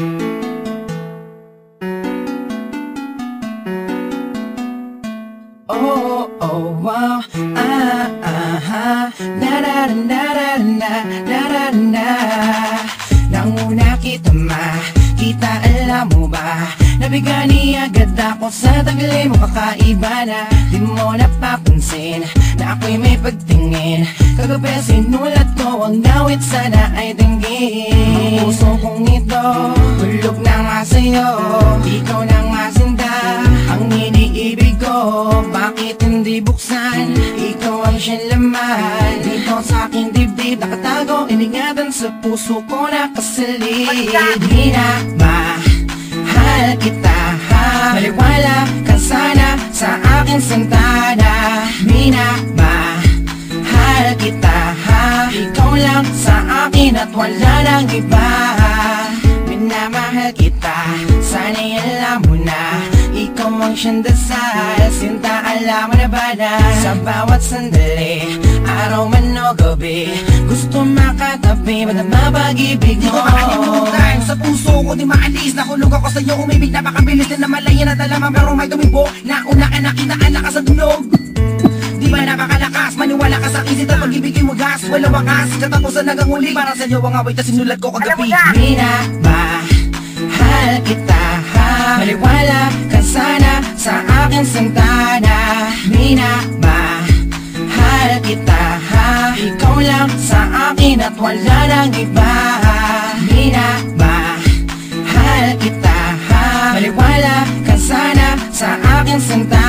Oh, oh, wow, ah, ah, ah, na, na, na, na, na, na, na, na Nang una kita makita, alam mo ba? Nabigani agad ako sa tagli mo kakaiba na. Di mo napapansin. na ako'y may pagtingin. Kagabi sinulat ko ang nawit sana ay dinggin Ang puso kong ito, hulog na nga sa'yo. Ikaw na nga sinda, ang iniibig ko. Bakit hindi buksan, ikaw ang siyang laman. Dito sa aking dibdib nakatago Iningatan sa puso ko nakasalid Di na mahal kita ha? Maliwala ka sana sa aking santana Mina mahal kita ha? Ikaw lang sa akin at wala nang iba. Minamahal kita, sana'y alam mo na. Ikaw ang siyang dasal, sinta alam mo na ba na? Sa bawat sandali, araw man o gabi Gusto makatabi, madama pag-ibig Di mo ko makalimutan Sa puso ko di maalis. Nakulog ako sa'yo Umibig napakabilis na namalayan at alaman Pero may tumibo Nauna ka nakitaan lakas sa tunog. Di nakakalakas Maniwala ka sa isip at pag-ibigin mo gas Walang wakas Katapusan hanggang huli. Para sa'yo ang awit na sinulat ko kagabi. Minamahal kita ha? Maliwala ka sana sa aking santana. Minamahal kita ha? Ikaw lang sa akin at wala nang iba. Minamahal kita ha? Maliwala ka sana sa aking santana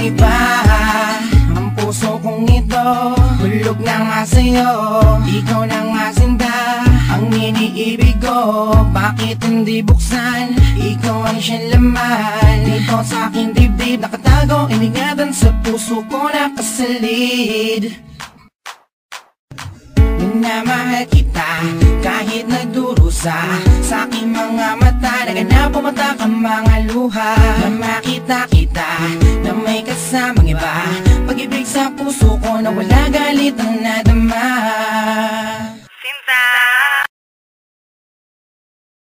iba. Ang puso kong ito Hulog na nga sa'yo. Ikaw na nga sinda Ang iniibig ko. Bakit hindi buksan? Ikaw ang siyang laman. Dito sa aking dibdib Nakatago Iningatan sa puso ko nakasalid Minamahal kita kahit nagdurusa. Sa mga mata Naganap pumata ka mga luha. Na makita kita Nawala galit ang nada